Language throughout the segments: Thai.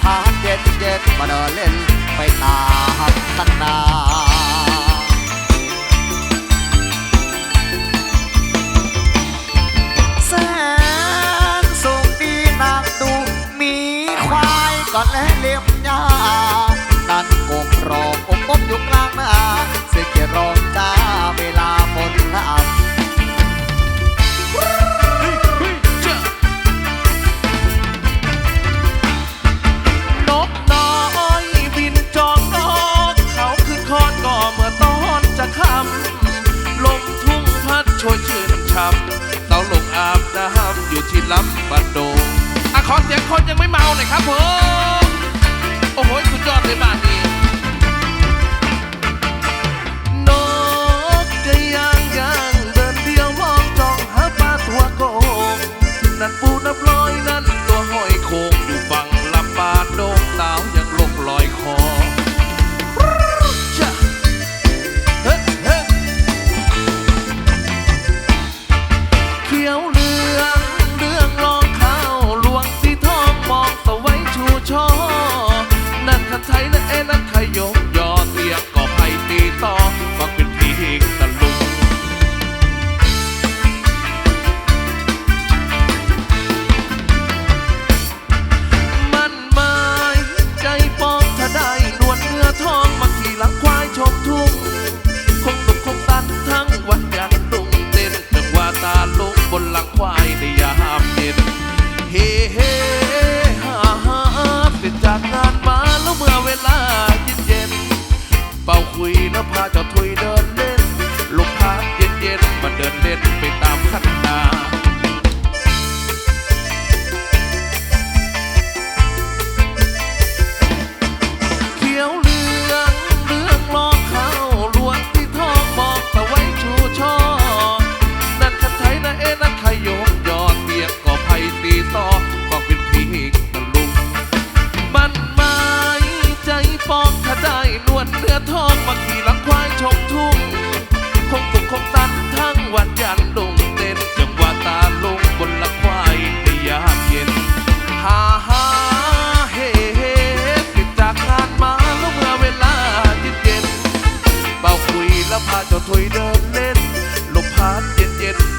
พาเจ็ดเจ็ดมาเดินเล่นไปตามสักดา Acabou!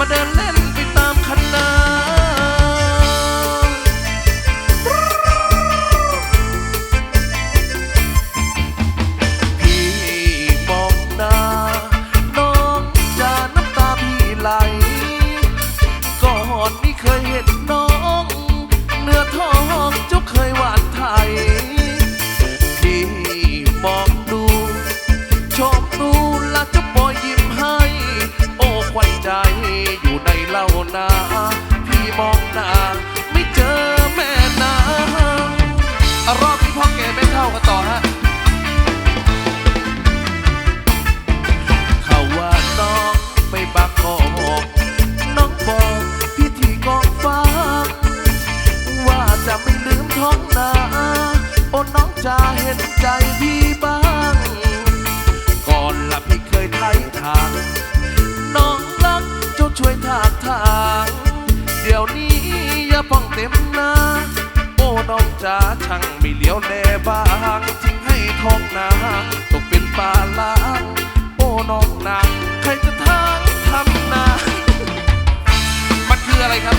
มาเดินเล่น จะเห็นใจพี่บ้าง ก่อนละพี่เคยไถ่ทาง น้องรักเจ้าช่วยทากทาง เดี๋ยวนี้อย่าป้องเต็มนาโอ้น้องจ๋าช่างไม่เลี้ยวแลบ้างทิ้งให้ท้องนาตกเป็นปลาล้างโอ้น้องนางใครจะทางทำนา มันคืออะไรครับ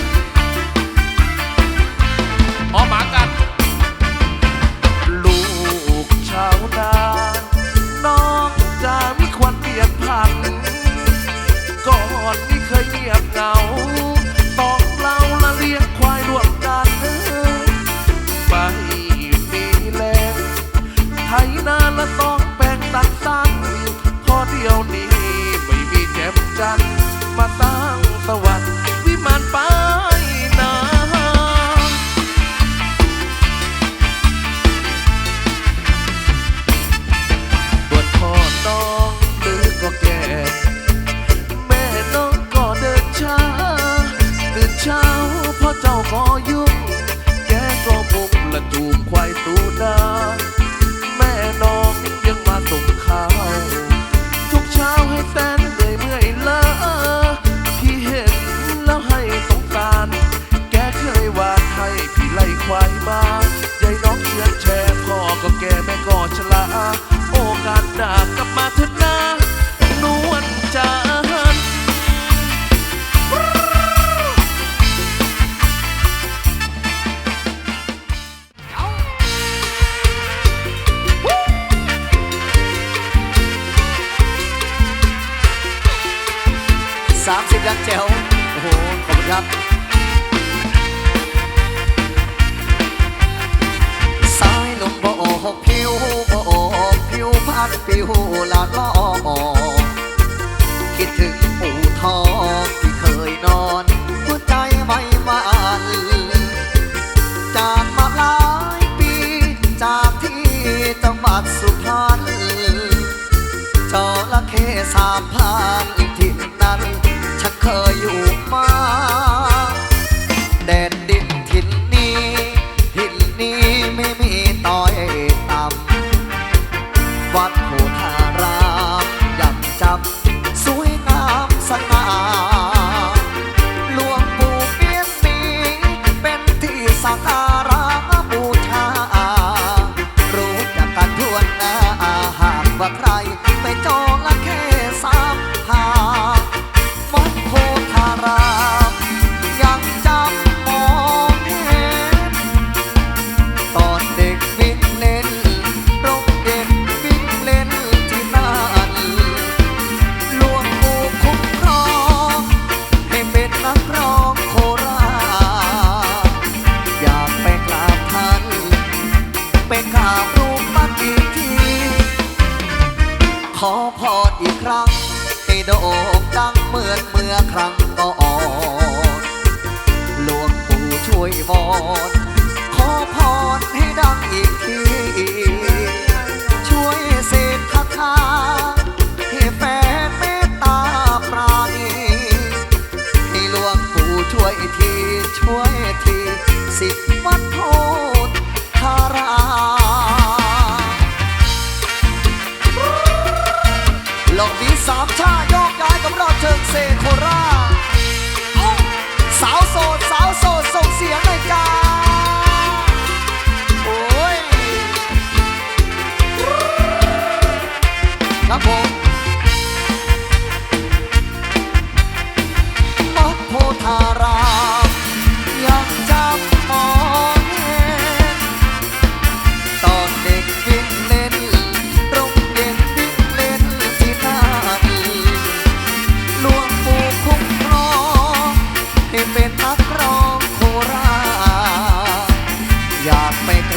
ฟิวลาดลอคิดถึงปู่ทองที่เคยนอนหัวใจไม่มันจากมาหลายปีจากที่จังหวัดสุพรรณจอละเคสามพันทิ่นนั้น ฉันเคยอยู่มาแดนดินทิ่นนี้ทิ่นนี้ไม่มี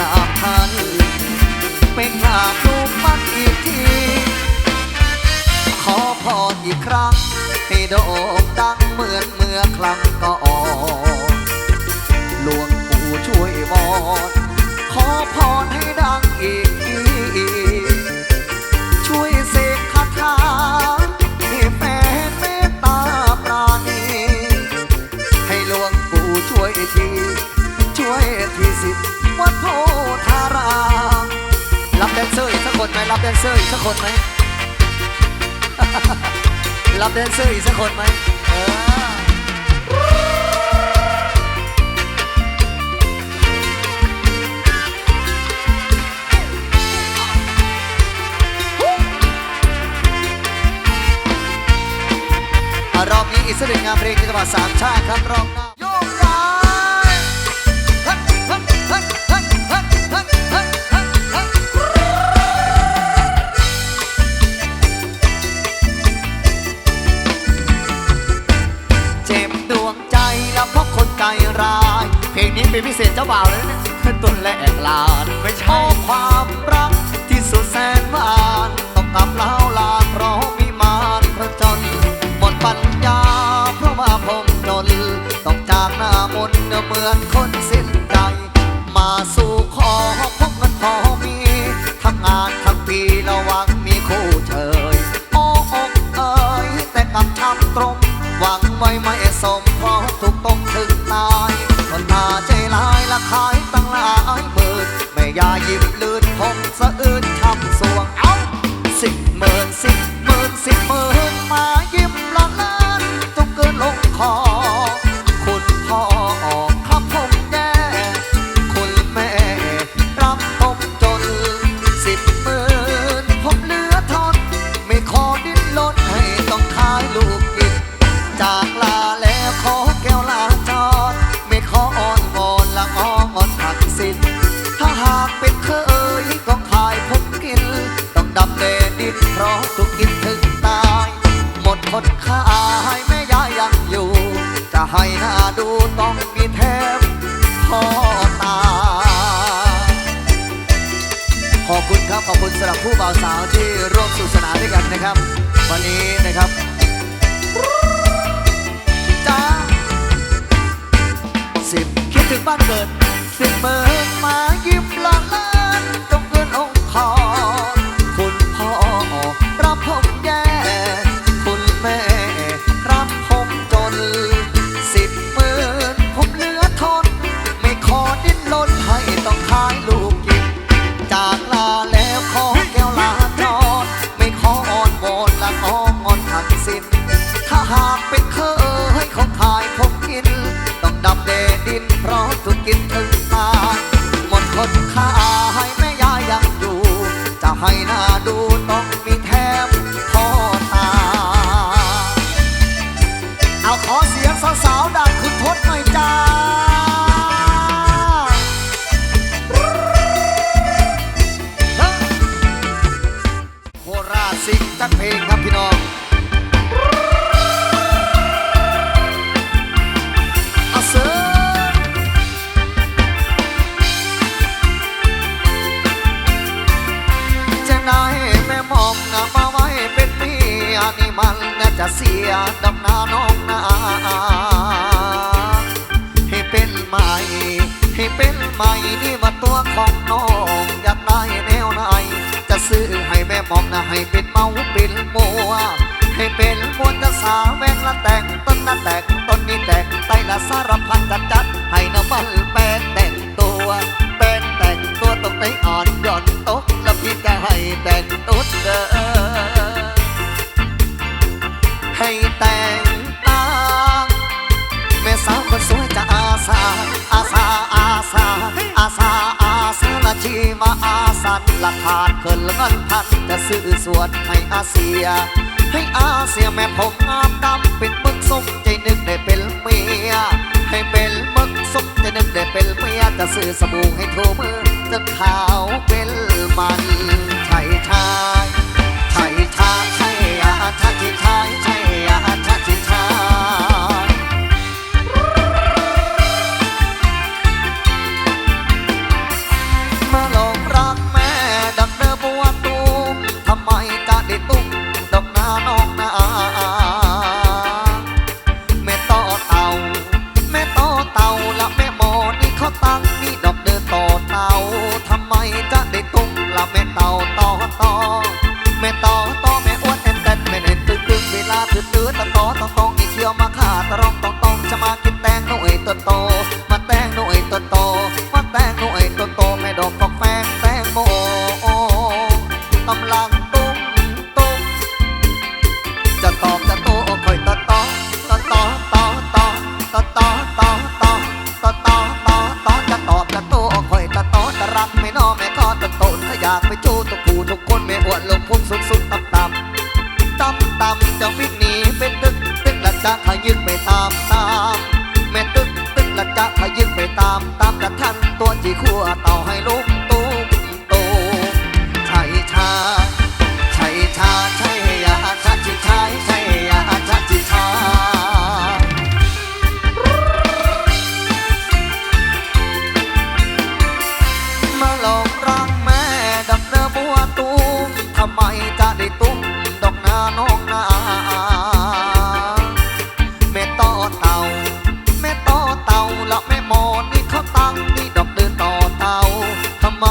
นาพันเป็นราบลูกมันอีกที ขอพรออีกครั้ง ให้โด่งดังเหมือนเมื่อครั้งก่อนหลวงปู่ช่วยบอนขอพรให้ดังอีกทีช่วยเสกคาถาให้แฟนเมตตาปราณีให้หลวงปู่ช่วยที ช่วยทีสิ วัดโพธารามรับแดนเซอร์อีกสักคนไหมรับแดนเซอร์อีกสักคนไหมรับแดนเซอร์อีกสักคนไหมเออรอบนี้อีสระหนึ่งงานเพลงในจังหวัดสามชาติครับรอบหน้า อยาหยิบำหรับผู้บ่าวสาวที่ร่วมสุขสนานด้วยกันนะครับ วันนี้นะครับจ้าสิบคิดถึงบ้านเกิดสิบเมินมายิ้มละลา ข้ายแม่ยายยังอยู่ จะให้หน้าดูต้องมีแถมพ่อตา เอาขอเสียงสาวๆดังคุณทศหน่อยจ้าโคราชสิงห์จักเพลงครับพี่น้อง ให้เป็นเมาเป็นมัวให้เป็นมวนจะสาแวงละแต่งต้นนะแต่งต้นนี้แต่งไตละสารพันจัดจัดให้น้ำมันแป้งแต่งตัวเป็นแต่งตัวตรงไหนอ่อนหย่อนตกแล้วพี่จะให้แต่งตุ๊ดเด้อให้แต่งตางแม่สาวคนสวยจะอาสาอาสาอาสาอาสาอาสา ชีมาอาสันหละขาดเคินเงินพันจะซื้อสวนให้อาเซีย ให้อาเซียแม่ผมงามดำเป็นมึกสมใจนึกได้เป็นเมีย ให้เป็นมึกสมใจนึกได้เป็นเมียจะซื้อสบู่ให้ทูมือจนขาวเป็นมันใช่ชายใช่ชาใช่อาชาชิชายใช่อาชาชิชาย ตุ้มดอกนาน้องนาแม่ต่อเต่า แม่ต่อเต่าละแม่หมอนี่เขาตั้งนี่ดอกเดินต่อเต่าทำไมจะได้ตุ้มละแม่เต่าต่อต่อแม่ต่อต่อแม่อ้วนแอนแตนแม่เห็นตึงตึงเวลาตื้อตื้อตะต่อต้องต้องอีเขียวมาขาตะรองต้องต้องจะมากินแตงหน่วยตัวโตมาแตงหน่วยตัวโตมาแตงหน่วยตัวโตแม่ดอกกอกแฟงแตงโมกำลัง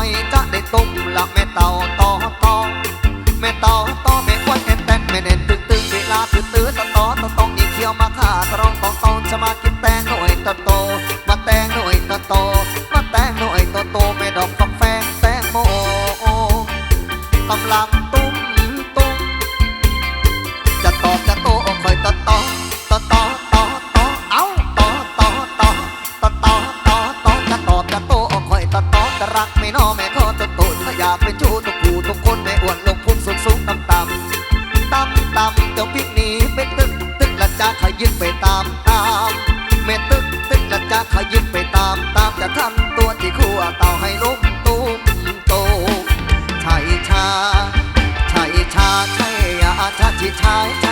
อยจะได้ตุ้มละแม่เต่าต่อต่อแม่เต่าต่อแม่ควนแอนแตนแม่เด่นตึงตึงเวลาตื้อตื้อตอต่อต้องอีเขียวมาขาตะรองตองตองจะมากิน น้อแม่ขอตนตนถ้าอยากเป็นชู้ต้องกูต้องคนแม่อ้วนลงพุงสูงสูงต่ำต่ำต่ำต่ำเจ้าพิกนี้เป็นตึกตึกละจ้าขยิบไปตามตามแม่ตึกตึกละจ้าขยิบไปตามตามจะทำตัวที่คั่วเต่าให้ลุกตุ้มโตชัยชาชัยชาชัยอาชาชิชาย